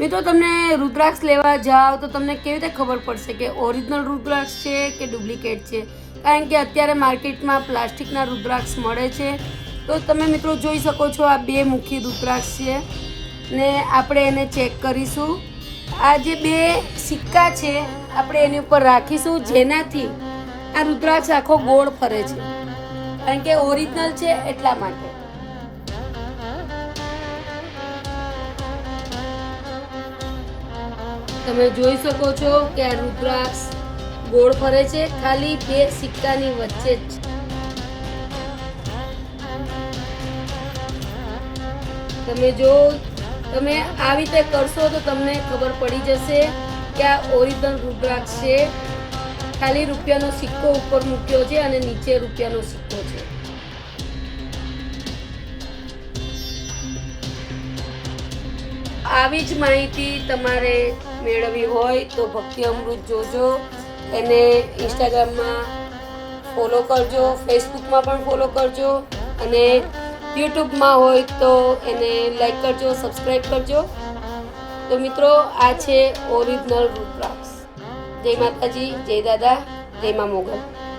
મિત્રો, તમને રુદ્રાક્ષ લેવા જાઓ તો તમને કેવી રીતે ખબર પડશે કે ઓરિજિનલ રુદ્રાક્ષ છે કે ડુપ્લિકેટ છે? કારણ કે અત્યારે માર્કેટમાં પ્લાસ્ટિકના રુદ્રાક્ષ મળે છે. તો તમે મિત્રો જોઈ શકો છો આ બે મુખી રુદ્રાક્ષ છે ને આપણે એને ચેક કરીશું. આ જે બે સિક્કા છે, આપણે એની ઉપર રાખીશું જેનાથી આ રુદ્રાક્ષ આખો ગોળ ફરે છે. કારણ કે ઓરિજિનલ છે એટલા માટે. તમે જોઈ શકો છો કે આ રુદ્રાક્ષ ગોળ ફરે છે, ખાલી બે સિક્કાની વચ્ચે જ. તમે જો, તમે આવી રીતે કરશો તો તમને ખબર પડી જશે કે આ ઓરિજિનલ રુદ્રાક્ષ છે. ખાલી રૂપિયાનો સિક્કો ઉપર મૂક્યો છે અને નીચે રૂપિયાનો સિક્કો છે. આવી જ માહિતી તમારે મેળવવી હોય તો ભક્તિ અમૃત જોજો. એને ઇન્સ્ટાગ્રામમાં ફોલો કરજો ફેસબુકમાં પણ ફોલો કરજો અને યુટ્યુબમાં હોય તો એને લાઈક કરજો સબસ્ક્રાઈબ કરજો. તો મિત્રો, આ છે ઓરિજિનલ રૂપરાક્ષ જય માતાજી, જય દાદા, જય મા મોગલ.